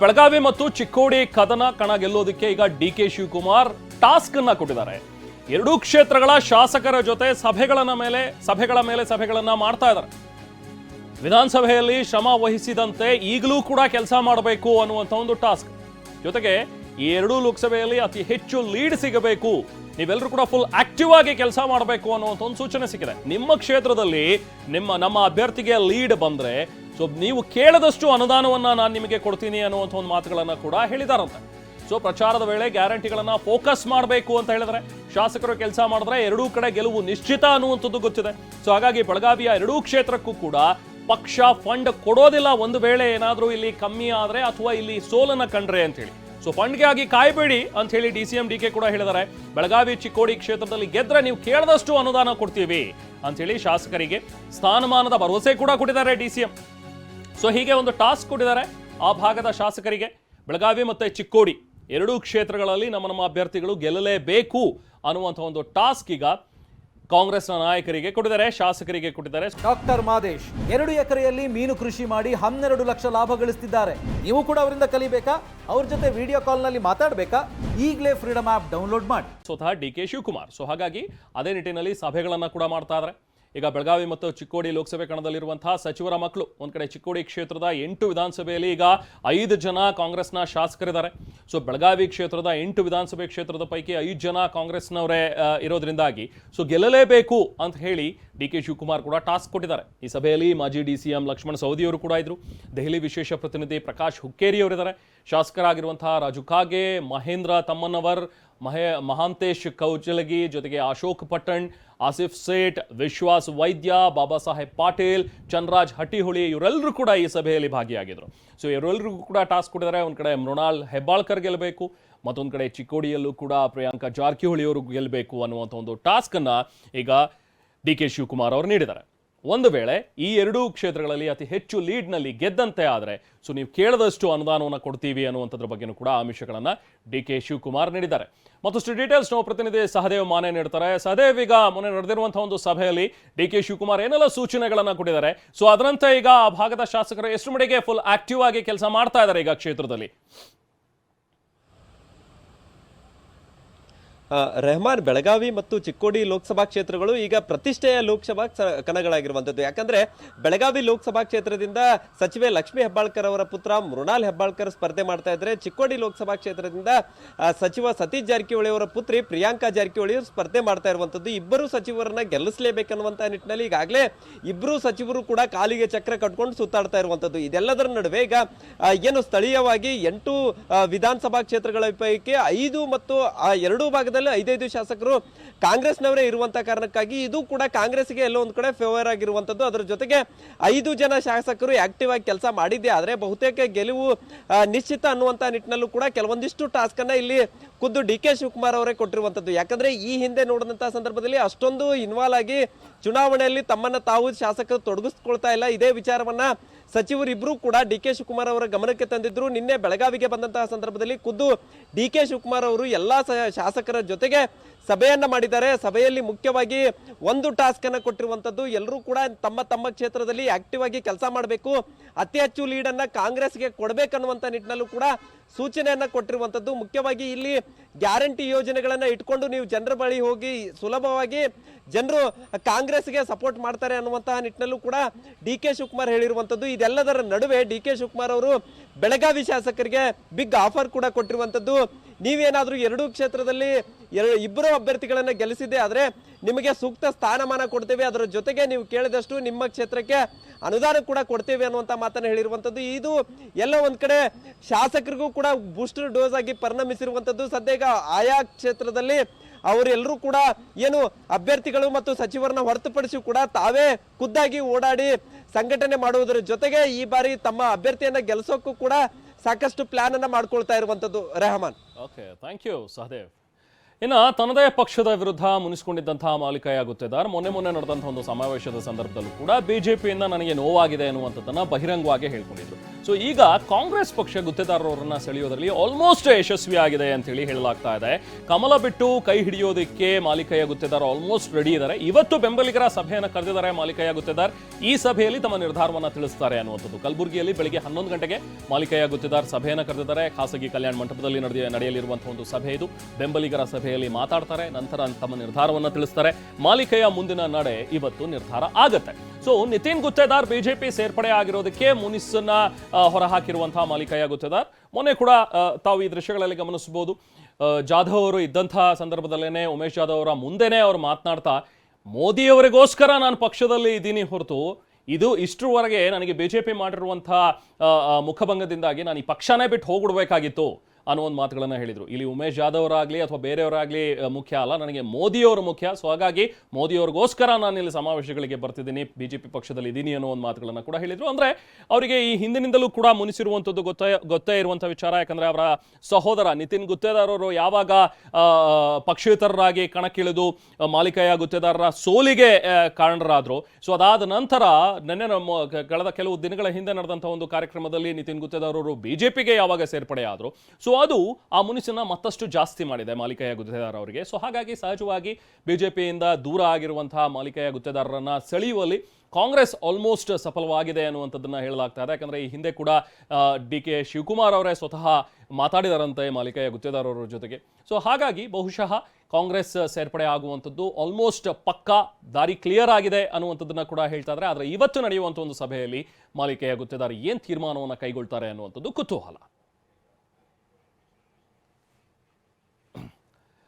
ಬೆಳಗಾವಿ ಮತ್ತು ಚಿಕ್ಕೋಡಿ ಕದನ ಕಣ ಗೆಲ್ಲೋದಕ್ಕೆ ಈಗ ಡಿ ಕೆ ಶಿವಕುಮಾರ್ ಟಾಸ್ಕ್ ಅನ್ನ ಕೊಟ್ಟಿದ್ದಾರೆ. ಎರಡೂ ಕ್ಷೇತ್ರಗಳ ಶಾಸಕರ ಜೊತೆ ಸಭೆಗಳನ್ನ ಮೇಲೆ, ಸಭೆಗಳ ಮೇಲೆ ಸಭೆಗಳನ್ನ ಮಾಡ್ತಾ ಇದ್ದಾರೆ. ವಿಧಾನಸಭೆಯಲ್ಲಿ ಶ್ರಮ ವಹಿಸಿದಂತೆ ಈಗಲೂ ಕೂಡ ಕೆಲಸ ಮಾಡಬೇಕು ಅನ್ನುವಂಥ ಒಂದು ಟಾಸ್ಕ್. ಜೊತೆಗೆ ಈ ಎರಡೂ ಲೋಕಸಭೆಯಲ್ಲಿ ಅತಿ ಹೆಚ್ಚು ಲೀಡ್ ಸಿಗಬೇಕು ನೀವೆಲ್ಲರೂ ಕೂಡ ಫುಲ್ ಆಕ್ಟಿವ್ ಆಗಿ ಕೆಲಸ ಮಾಡಬೇಕು ಅನ್ನುವಂಥ ಒಂದು ಸೂಚನೆ ಸಿಕ್ಕಿದೆ. ನಿಮ್ಮ ಕ್ಷೇತ್ರದಲ್ಲಿ ನಿಮ್ಮ, ನಮ್ಮ ಅಭ್ಯರ್ಥಿಗೆ ಲೀಡ್ ಬಂದರೆ ಸೊ ನೀವು ಕೇಳದಷ್ಟು ಅನುದಾನವನ್ನು ನಾನು ನಿಮಗೆ ಕೊಡ್ತೀನಿ ಅನ್ನುವಂಥ ಒಂದು ಮಾತುಗಳನ್ನು ಕೂಡ ಹೇಳಿದಾರಂತೆ. ಸೊ ಪ್ರಚಾರದ ವೇಳೆ ಗ್ಯಾರಂಟಿಗಳನ್ನ ಫೋಕಸ್ ಮಾಡಬೇಕು ಅಂತ ಹೇಳಿದ್ರೆ, ಶಾಸಕರು ಕೆಲಸ ಮಾಡಿದ್ರೆ ಎರಡೂ ಕಡೆ ಗೆಲುವು ನಿಶ್ಚಿತ ಅನ್ನುವಂಥದ್ದು ಗೊತ್ತಿದೆ. ಸೊ ಹಾಗಾಗಿ ಬೆಳಗಾವಿಯ ಎರಡೂ ಕ್ಷೇತ್ರಕ್ಕೂ ಕೂಡ ಪಕ್ಷ ಫಂಡ್ ಕೊಡೋದಿಲ್ಲ. ಒಂದು ವೇಳೆ ಏನಾದರೂ ಇಲ್ಲಿ ಕಮ್ಮಿ ಆದರೆ ಅಥವಾ ಇಲ್ಲಿ ಸೋಲನ್ನು ಕಂಡ್ರೆ ಅಂತ ಹೇಳಿ ಸೊ ಫಂಡ್ಗೆ ಆಗಿ ಕಾಯ್ಬೇಡಿ ಅಂತ ಹೇಳಿ D C M D K ಕೂಡ ಹೇಳಿದ್ದಾರೆ. ಬೆಳಗಾವಿ ಚಿಕ್ಕೋಡಿ ಕ್ಷೇತ್ರದಲ್ಲಿ ಗೆದ್ರೆ ನೀವು ಕೇಳದಷ್ಟು ಅನುದಾನ ಕೊಡ್ತೀವಿ ಅಂತ ಹೇಳಿ ಶಾಸಕರಿಗೆ ಸ್ಥಾನಮಾನದ ಭರವಸೆ ಕೂಡ ಕೊಟ್ಟಿದ್ದಾರೆ ಡಿ ಸಿ ಎಂ. ಸೊ ಹೀಗೆ ಒಂದು ಟಾಸ್ಕ್ ಕೊಟ್ಟಿದ್ದಾರೆ ಆ ಭಾಗದ ಶಾಸಕರಿಗೆ. ಬೆಳಗಾವಿ ಮತ್ತೆ ಚಿಕ್ಕೋಡಿ ಎರಡೂ ಕ್ಷೇತ್ರಗಳಲ್ಲಿ ನಮ್ಮ ನಮ್ಮ ಅಭ್ಯರ್ಥಿಗಳು ಗೆಲ್ಲಲೇಬೇಕು ಅನ್ನುವಂಥ ಒಂದು ಟಾಸ್ಕ್ ಈಗ ಕಾಂಗ್ರೆಸ್ನ ನಾಯಕರಿಗೆ ಕೊಟ್ಟಿದ್ದಾರೆ ಶಾಸಕರಿಗೆ ಕೊಟ್ಟಿದ್ದಾರೆ. ಡಾಕ್ಟರ್ ಮಾದೇಶ್ ಎರಡು ಎಕರೆಯಲ್ಲಿ ಮೀನು ಕೃಷಿ ಮಾಡಿ ಹನ್ನೆರಡು ಲಕ್ಷ ಲಾಭ ಗಳಿಸ್ತಿದ್ದಾರೆ. ನೀವು ಕೂಡ ಅವರಿಂದ ಕಲಿಬೇಕಾ? ಅವ್ರ ಜೊತೆ ವಿಡಿಯೋ ಕಾಲ್ನಲ್ಲಿ ಮಾತಾಡಬೇಕಾ? ಈಗಲೇ ಫ್ರೀಡಮ್ ಆ್ಯಪ್ ಡೌನ್ಲೋಡ್ ಮಾಡಿ. ಸ್ವತಃ ಡಿ ಕೆ ಶಿವಕುಮಾರ್. ಸೊ ಹಾಗಾಗಿ ಅದೇ ನಿಟ್ಟಿನಲ್ಲಿ ಸಭೆಗಳನ್ನ ಕೂಡ ಮಾಡ್ತಾ ಇದ್ದಾರೆ. ಈಗ ಬೆಳಗಾವಿ ಮತ್ತು ಚಿಕ್ಕೋಡಿ ಲೋಕಸಭೆ ಕಣದಲ್ಲಿರುವಂತಹ ಸಚಿವರ ಮಕ್ಕಳು, ಒಂದು ಕಡೆ ಚಿಕ್ಕೋಡಿ ಕ್ಷೇತ್ರದ ಎಂಟು ವಿಧಾನಸಭೆಯಲ್ಲಿ ಈಗ ಐದು ಜನ ಕಾಂಗ್ರೆಸ್ನ ಶಾಸಕರಿದ್ದಾರೆ. ಸೊ ಬೆಳಗಾವಿ ಕ್ಷೇತ್ರದ ಎಂಟು ವಿಧಾನಸಭೆ ಕ್ಷೇತ್ರದ ಪೈಕಿ ಐದು ಜನ ಕಾಂಗ್ರೆಸ್ನವರೇ ಇರೋದ್ರಿಂದಾಗಿ. ಸೊ ಗೆಲ್ಲಲೇಬೇಕು ಅಂತ ಹೇಳಿ ಡಿ ಕೆ ಶಿವಕುಮಾರ್ ಕೂಡ ಟಾಸ್ಕ್ ಕೊಟ್ಟಿದ್ದಾರೆ. ಈ ಸಭೆಯಲ್ಲಿ ಮಾಜಿ ಡಿ ಸಿ ಎಂ ಲಕ್ಷ್ಮಣ ಸವದಿಯವರು ಕೂಡ ಇದ್ರು. ದೆಹಲಿ ವಿಶೇಷ ಪ್ರತಿನಿಧಿ ಪ್ರಕಾಶ್ ಹುಕ್ಕೇರಿ ಅವರಿದ್ದಾರೆ. ಶಾಸಕರಾಗಿರುವಂತಹ ರಾಜು ಕಾಗೆ, ಮಹೇಂದ್ರ ತಮ್ಮನ್ನವರ್ ಮಹೇ ಮಹಾಂತೇಶ್ ಕೌಚಲಗಿ ಜೊತೆಗೆ ಅಶೋಕ್ ಪಟ್ಟಣ್, ಆಸಿಫ್ ಸೇಠ್, ವಿಶ್ವಾಸ್ ವೈದ್ಯ, ಬಾಬಾ ಸಾಹೇಬ್ ಪಾಟೀಲ್, ಚಂದ್ರಾಜ್ ಹಟ್ಟಿಹುಳಿ ಇವರೆಲ್ಲರೂ ಕೂಡ ಈ ಸಭೆಯಲ್ಲಿ ಭಾಗಿಯಾಗಿದ್ರು. ಸೊ ಇವರೆಲ್ಲರಿಗೂ ಕೂಡ ಟಾಸ್ಕ್ ಕೊಟ್ಟಿದ್ದಾರೆ. ಒಂದು ಕಡೆ ಮೃಣಾಲ್ ಹೆಬ್ಬಾಳ್ಕರ್ ಗೆಲ್ಲಬೇಕು ಮತ್ತೊಂದು ಕಡೆ ಚಿಕ್ಕೋಡಿಯಲ್ಲೂ ಕೂಡ ಪ್ರಿಯಾಂಕಾ ಜಾರಕಿಹೊಳಿ ಅವರು ಗೆಲ್ಲಬೇಕು ಅನ್ನುವಂಥ ಒಂದು ಟಾಸ್ಕನ್ನು ಈಗ ಡಿ ಕೆ ಶಿವಕುಮಾರ್ ಅವರು ನೀಡಿದ್ದಾರೆ. ಒಂದು ವೇಳೆ ಈ ಎರಡೂ ಕ್ಷೇತ್ರಗಳಲ್ಲಿ ಅತಿ ಹೆಚ್ಚು ಲೀಡ್ನಲ್ಲಿ ಗೆದ್ದಂತೆ ಆದರೆ, ಸೊ ನೀವು ಕೇಳದಷ್ಟು ಅನುದಾನವನ್ನು ಕೊಡ್ತೀವಿ ಅನ್ನುವಂಥದ್ರ ಬಗ್ಗೆನೂ ಕೂಡ ಆಮಿಷಗಳನ್ನು ಡಿ ಕೆ ಶಿವಕುಮಾರ್ ನೀಡಿದ್ದಾರೆ. ಮತ್ತಷ್ಟು ಡೀಟೇಲ್ಸ್ ನಾವು ಪ್ರತಿನಿಧಿ ಸಹದೇವ್ ಮಾನೆ ನೀಡ್ತಾರೆ. ಸಹದೇವ್, ಈಗ ಮೊನ್ನೆ ನಡೆದಿರುವಂತಹ ಒಂದು ಸಭೆಯಲ್ಲಿ ಡಿ ಕೆ ಶಿವಕುಮಾರ್ ಏನೆಲ್ಲ ಸೂಚನೆಗಳನ್ನು ಕೊಟ್ಟಿದ್ದಾರೆ? ಸೊ ಅದರಂತೆ ಈಗ ಆ ಭಾಗದ ಶಾಸಕರು ಎಷ್ಟು ಮಡಿಗೆ ಫುಲ್ ಆಕ್ಟಿವ್ ಆಗಿ ಕೆಲಸ ಮಾಡ್ತಾ ಇದ್ದಾರೆ ಈಗ ಕ್ಷೇತ್ರದಲ್ಲಿ? ರೆಹಮಾನ್ ಬೆಳಗಾವಿ ಮತ್ತು ಚಿಕ್ಕೋಡಿ ಲೋಕಸಭಾ ಕ್ಷೇತ್ರಗಳು ಈಗ ಪ್ರತಿಷ್ಠೆಯ ಲೋಕಸಭಾ ಕಣಗಳಾಗಿರುವಂಥದ್ದು. ಯಾಕಂದ್ರೆ ಬೆಳಗಾವಿ ಲೋಕಸಭಾ ಕ್ಷೇತ್ರದಿಂದ ಸಚಿವೆ ಲಕ್ಷ್ಮೀ ಹೆಬ್ಬಾಳ್ಕರ್ ಅವರ ಪುತ್ರ ಮೃಣಾಲ್ ಹೆಬ್ಬಾಳ್ಕರ್ ಸ್ಪರ್ಧೆ ಮಾಡ್ತಾ ಇದ್ರೆ ಚಿಕ್ಕೋಡಿ ಲೋಕಸಭಾ ಕ್ಷೇತ್ರದಿಂದ ಸಚಿವ ಸತೀಶ್ ಜಾರಕಿಹೊಳಿ ಅವರ ಪುತ್ರಿ ಪ್ರಿಯಾಂಕಾ ಜಾರಕಿಹೊಳಿ ಸ್ಪರ್ಧೆ ಮಾಡ್ತಾ ಇರುವಂಥದ್ದು. ಇಬ್ಬರು ಸಚಿವರನ್ನ ಗೆಲ್ಲಿಸಲೇಬೇಕನ್ನುವಂಥ ನಿಟ್ಟಿನಲ್ಲಿ ಈಗಾಗಲೇ ಇಬ್ಬರು ಸಚಿವರು ಕೂಡ ಕಾಲಿಗೆ ಚಕ್ರ ಕಟ್ಕೊಂಡು ಸುತ್ತಾಡ್ತಾ ಇರುವಂಥದ್ದು. ಇದೆಲ್ಲದರ ನಡುವೆ ಈಗ ಏನು ಸ್ಥಳೀಯವಾಗಿ ಎಂಟು ವಿಧಾನಸಭಾ ಕ್ಷೇತ್ರಗಳ ಪೈಕಿ ಐದು ಮತ್ತು, ಆ, ಎರಡೂ ಭಾಗದಲ್ಲಿ ಐದೈದು ಶಾಸಕರು ಕಾಂಗ್ರೆಸ್ನವರೇ ಇರುವಂತ ಕಾರಣಕ್ಕಾಗಿ ಇದು ಕೂಡ ಕಾಂಗ್ರೆಸ್ಗೆ ಎಲ್ಲೋ ಒಂದು ಕಡೆ ಫೇವರ್ ಆಗಿರುವಂತದ್ದು. ಅದರ ಜೊತೆಗೆ ಐದು ಜನ ಶಾಸಕರು ಆಕ್ಟಿವ್ ಆಗಿ ಕೆಲಸ ಮಾಡಿದ್ದೆ. ಆದ್ರೆ ಬಹುತೇಕ ಗೆಲುವು ನಿಶ್ಚಿತ ಅನ್ನುವಂತ ನಿಟ್ಟಿನಲ್ಲೂ ಕೂಡ ಕೆಲವೊಂದಿಷ್ಟು ಟಾಸ್ಕ್ ಅನ್ನ ಇಲ್ಲಿ ಖುದ್ದು ಡಿ ಕೆ ಶಿವಕುಮಾರ್ ಅವರೇ ಕೊಟ್ಟಿರುವಂತದ್ದು. ಯಾಕಂದ್ರೆ ಈ ಹಿಂದೆ ನೋಡಿದಂತಹ ಸಂದರ್ಭದಲ್ಲಿ ಅಷ್ಟೊಂದು ಇನ್ವಾಲ್ವ್ ಆಗಿ ಚುನಾವಣೆಯಲ್ಲಿ ತಮ್ಮನ್ನ ತಾವು ಶಾಸಕರು ತೊಡಗಿಸ್ಕೊಳ್ತಾ ಇಲ್ಲ. ಇದೇ ವಿಚಾರವನ್ನ ಸಚಿವರಿಬ್ರು ಕೂಡ ಡಿ ಕೆ ಶಿವಕುಮಾರ್ ಅವರ ಗಮನಕ್ಕೆ ತಂದಿದ್ರು. ನಿನ್ನೆ ಬೆಳಗಾವಿಗೆ ಬಂದಂತಹ ಸಂದರ್ಭದಲ್ಲಿ ಖುದ್ದು ಡಿ ಕೆ ಶಿವಕುಮಾರ್ ಅವರು ಎಲ್ಲಾ ಶಾಸಕರ ಜೊತೆಗೆ ಸಭೆಯನ್ನ ಮಾಡಿದ್ದಾರೆ. ಸಭೆಯಲ್ಲಿ ಮುಖ್ಯವಾಗಿ ಒಂದು ಟಾಸ್ಕ್ ಅನ್ನ ಕೊಟ್ಟಿರುವಂತದ್ದು ಎಲ್ಲರೂ ಕೂಡ ತಮ್ಮ ತಮ್ಮ ಕ್ಷೇತ್ರದಲ್ಲಿ ಆಕ್ಟಿವ್ ಆಗಿ ಕೆಲಸ ಮಾಡಬೇಕು. ಅತಿ ಹೆಚ್ಚು ಲೀಡ್ ಅನ್ನ ಕಾಂಗ್ರೆಸ್ಗೆ ಕೊಡಬೇಕನ್ನುವಂತ ನಿಟ್ಟಿನಲ್ಲೂ ಕೂಡ ಸೂಚನೆಯನ್ನ ಕೊಟ್ಟಿರುವಂತದ್ದು. ಮುಖ್ಯವಾಗಿ ಇಲ್ಲಿ ಗ್ಯಾರಂಟಿ ಯೋಜನೆಗಳನ್ನ ಇಟ್ಕೊಂಡು ನೀವು ಜನರ ಬಳಿ ಹೋಗಿ ಸುಲಭವಾಗಿ ಜನರು ಕಾಂಗ್ರೆಸ್ಗೆ ಸಪೋರ್ಟ್ ಮಾಡ್ತಾರೆ ಅನ್ನುವಂತಹ ನಿಟ್ಟಿನಲ್ಲೂ ಕೂಡ ಡಿ ಕೆ ಶಿವಕುಮಾರ್ ಹೇಳಿರುವಂತದ್ದು. ಇದೆಲ್ಲದರ ನಡುವೆ ಡಿ ಕೆ ಶಿವಕುಮಾರ್ ಅವರು ಬೆಳಗಾವಿ ಶಾಸಕರಿಗೆ ಬಿಗ್ ಆಫರ್ ಕೂಡ ಕೊಟ್ಟಿರುವಂತದ್ದು. ನೀವೇನಾದ್ರೂ ಎರಡೂ ಕ್ಷೇತ್ರದಲ್ಲಿ ಎರಡು ಇಬ್ಬರು ಅಭ್ಯರ್ಥಿಗಳನ್ನ ಗೆಲ್ಲಿಸಿದ್ದೆ. ಆದ್ರೆ ನಿಮಗೆ ಸೂಕ್ತ ಸ್ಥಾನಮಾನ ಕೊಡ್ತೇವೆ. ಅದರ ಜೊತೆಗೆ ನೀವು ಕೇಳಿದಷ್ಟು ನಿಮ್ಮ ಕ್ಷೇತ್ರಕ್ಕೆ ಅನುದಾನ ಕೂಡ ಕೊಡ್ತೇವೆ ಅನ್ನುವಂತ ಮಾತನ್ನ ಹೇಳಿರುವಂತದ್ದು. ಇದು ಎಲ್ಲ ಒಂದ್ ಕಡೆ ಶಾಸಕರಿಗೂ ಕೂಡ ಬೂಸ್ಟರ್ ಡೋಸ್ ಆಗಿ ಪರಿಣಮಿಸಿರುವಂತದ್ದು. ಸದ್ಯ ಈಗ ಆಯಾ ಕ್ಷೇತ್ರದಲ್ಲಿ ಅವರೆಲ್ಲರೂ ಕೂಡ ಏನು ಅಭ್ಯರ್ಥಿಗಳು ಮತ್ತು ಸಚಿವರನ್ನ ಹೊರತುಪಡಿಸಿ ಕೂಡ ತಾವೇ ಖುದ್ದಾಗಿ ಓಡಾಡಿ ಸಂಘಟನೆ ಮಾಡುವುದರ ಜೊತೆಗೆ ಈ ಬಾರಿ ತಮ್ಮ ಅಭ್ಯರ್ಥಿಯನ್ನ ಗೆಲ್ಲಿಸೋಕ್ಕೂ ಕೂಡ ಸಾಕಷ್ಟು ಪ್ಲಾನ್ ಅನ್ನ ಮಾಡ್ಕೊಳ್ತಾ ಇರುವಂತದ್ದು. Rehman. Okay thank you Sahadev ಇನ್ನು ತನ್ನದೇ ಪಕ್ಷದ ವಿರುದ್ಧ ಮುನಿಸಿಕೊಂಡಿದ್ದಂತಹ ಮಾಲಿಕಯ್ಯ ಮೊನ್ನೆ ಮೊನ್ನೆ ನಡೆದಂತಹ ಒಂದು ಸಮಾವೇಶದ ಸಂದರ್ಭದಲ್ಲೂ ಕೂಡ ಬಿಜೆಪಿಯಿಂದ ನನಗೆ ನೋವಾಗಿದೆ ಅನ್ನುವಂಥದ್ದನ್ನ ಬಹಿರಂಗವಾಗಿ ಹೇಳ್ಕೊಂಡಿದ್ರು. ಸೊ ಈಗ ಕಾಂಗ್ರೆಸ್ ಪಕ್ಷ ಗುತ್ತೇದಾರರವರನ್ನ ಸೆಳೆಯೋದ್ರಲ್ಲಿ ಆಲ್ಮೋಸ್ಟ್ ಯಶಸ್ವಿಯಾಗಿದೆ ಅಂತ ಹೇಳಿ ಹೇಳಲಾಗ್ತಾ ಇದೆ. ಕಮಲ ಬಿಟ್ಟು ಕೈ ಹಿಡಿಯೋದಕ್ಕೆ ಮಾಲಿಕಯ್ಯ ಗುತ್ತೇದಾರ್ ಆಲ್ಮೋಸ್ಟ್ ರೆಡಿ ಇದ್ದಾರೆ ಇವತ್ತು ಬೆಂಬಲಿಗರ ಸಭೆಯನ್ನು ಕರೆದಿದ್ದಾರೆ ಮಾಲಿಕಯ್ಯ ಗುತ್ತೇದಾರ್. ಈ ಸಭೆಯಲ್ಲಿ ತಮ್ಮ ನಿರ್ಧಾರವನ್ನ ತಿಳಿಸ್ತಾರೆ ಅನ್ನುವಂಥದ್ದು. ಕಲಬುರಗಿಯಲ್ಲಿ ಬೆಳಗ್ಗೆ ಹನ್ನೊಂದು ಗಂಟೆಗೆ ಮಾಲಿಕಯ್ಯ ಗುತ್ತೇದಾರ್ ಸಭೆಯನ್ನು ಕರೆದಿದ್ದಾರೆ. ಖಾಸಗಿ ಕಲ್ಯಾಣ ಮಂಟಪದಲ್ಲಿ ನಡೆದ ನಡೆಯಲಿರುವಂತಹ ಒಂದು ಸಭೆ ಇದು. ಬೆಂಬಲಿಗರ ಸಭೆಯಲ್ಲಿ ಮಾತಾಡ್ತಾರೆ, ನಂತರ ತಮ್ಮ ನಿರ್ಧಾರವನ್ನ ತಿಳಿಸ್ತಾರೆ. ಮಾಲಿಕೆಯ ಮುಂದಿನ ನಡೆ ಇವತ್ತು ನಿರ್ಧಾರ ಆಗತ್ತೆ. ಸೊ ನಿತಿನ್ ಗುತ್ತೇದಾರ್ ಬಿಜೆಪಿ ಸೇರ್ಪಡೆ ಆಗಿರೋದಕ್ಕೆ ಮುನಿಸನ್ನ ಹೊರ ಹೊರಹಾಕಿರುವಂತಹ ಮಾಲಿಕಯ್ಯ ಗುತ್ತೇದಾರ್. ಮೊನ್ನೆ ಕೂಡ ತಾವು ಈ ದೃಶ್ಯಗಳಲ್ಲಿ ಗಮನಿಸಬಹುದು. ಜಾಧವ್ ಅವರು ಇದ್ದಂತಹ ಸಂದರ್ಭದಲ್ಲೇನೆ ಉಮೇಶ್ ಜಾಧವ್ ಅವರ ಮುಂದೆನೆ ಅವರು ಮಾತನಾಡ್ತಾ ಮೋದಿಯವರಿಗೋಸ್ಕರ ನಾನು ಪಕ್ಷದಲ್ಲಿ ಇದ್ದೀನಿ ಹೊರತು, ಇದು ಇಷ್ಟರವರೆಗೆ ನನಗೆ ಬಿಜೆಪಿ ಮಾಡಿರುವಂತಹ ಮುಖಭಂಗದಿಂದಾಗಿ ನಾನು ಈ ಪಕ್ಷನೇ ಬಿಟ್ಟು ಹೋಗ್ಬಿಡ್ಬೇಕಾಗಿತ್ತು. ಅನ್ನೋ ಒಂದು ಮಾತುಗಳನ್ನು ಹೇಳಿದರು. ಇಲ್ಲಿ ಉಮೇಶ್ ಜಾಧವ್ ಆಗಲಿ ಅಥವಾ ಬೇರೆಯವರಾಗಲಿ ಮುಖ್ಯ ಅಲ್ಲ, ನನಗೆ ಮೋದಿಯವರು ಮುಖ್ಯ. ಸೊ ಹಾಗಾಗಿ ಮೋದಿಯವ್ರಿಗೋಸ್ಕರ ನಾನು ಇಲ್ಲಿ ಸಮಾವೇಶಗಳಿಗೆ ಬರ್ತಿದ್ದೀನಿ. ಬಿ ಜೆ ಪಿ ಪಕ್ಷದಲ್ಲಿ ಇದ್ದೀನಿ ಅನ್ನೋ ಒಂದು ಮಾತುಗಳನ್ನು ಕೂಡ ಹೇಳಿದರು. ಅಂದರೆ ಅವರಿಗೆ ಈ ಹಿಂದಿನಿಂದಲೂ ಕೂಡ ಮುನಿಸಿರುವಂಥದ್ದು ಗೊತ್ತೇ ಗೊತ್ತೇ ಇರುವಂಥ ವಿಚಾರ. ಯಾಕಂದರೆ ಅವರ ಸಹೋದರ ನಿತಿನ್ ಗುತ್ತೇದಾರವರು ಯಾವಾಗ ಪಕ್ಷೇತರರಾಗಿ ಕಣಕ್ಕಿಳಿದು ಮಾಲೀಕಯ್ಯ ಗುತ್ತೇದಾರರ ಸೋಲಿಗೆ ಕಾರಣರಾದರು. ಸೊ ಅದಾದ ನಂತರ ನಿನ್ನೆ ನಮ್ಮ ಕಳೆದ ಕೆಲವು ದಿನಗಳ ಹಿಂದೆ ನಡೆದಂಥ ಒಂದು ಕಾರ್ಯಕ್ರಮದಲ್ಲಿ ನಿತಿನ್ ಗುತ್ತೇದಾರವರು ಬಿ ಜೆ ಬಿಜೆಪಿಗೆ ಯಾವಾಗ ಸೇರ್ಪಡೆ ಆದರು ಸೊ ಅದು ಆ ಮುನಿಸನ್ನ ಮತ್ತಷ್ಟು ಜಾಸ್ತಿ ಮಾಡಿದೆ ಮಾಲಿಕಯ್ಯ ಗುತ್ತೇದಾರ ಅವರಿಗೆ. ಸೊ ಹಾಗಾಗಿ ಸಹಜವಾಗಿ ಬಿಜೆಪಿಯಿಂದ ದೂರ ಆಗಿರುವಂತಹ ಮಾಲಿಕಯ್ಯ ಗುತ್ತೇದಾರರನ್ನ ಸೆಳೆಯುವಲ್ಲಿ ಕಾಂಗ್ರೆಸ್ ಆಲ್ಮೋಸ್ಟ್ ಸಫಲವಾಗಿದೆ ಅನ್ನುವಂಥದ್ದನ್ನ ಹೇಳಲಾಗ್ತಾ ಇದೆ. ಯಾಕಂದ್ರೆ ಈ ಹಿಂದೆ ಕೂಡ ಡಿ ಕೆ ಶಿವಕುಮಾರ್ ಅವರೇ ಸ್ವತಃ ಮಾತಾಡಿದಾರಂತೆ ಮಾಲಿಕಯ್ಯ ಗುತ್ತೇದಾರ್ ಅವರ ಜೊತೆಗೆ. ಸೊ ಹಾಗಾಗಿ ಬಹುಶಃ ಕಾಂಗ್ರೆಸ್ ಸೇರ್ಪಡೆ ಆಗುವಂಥದ್ದು ಆಲ್ಮೋಸ್ಟ್ ಪಕ್ಕಾ ದಾರಿ ಕ್ಲಿಯರ್ ಆಗಿದೆ ಅನ್ನುವಂಥದ್ದನ್ನ ಕೂಡ ಹೇಳ್ತಾ ಇದ್ದಾರೆ. ಆದರೆ ಇವತ್ತು ನಡೆಯುವಂಥ ಒಂದು ಸಭೆಯಲ್ಲಿ ಮಾಲಿಕಯ್ಯ ಗುತ್ತೇದಾರ ಏನು ತೀರ್ಮಾನವನ್ನು ಕೈಗೊಳ್ತಾರೆ ಅನ್ನುವಂಥದ್ದು ಕುತೂಹಲ.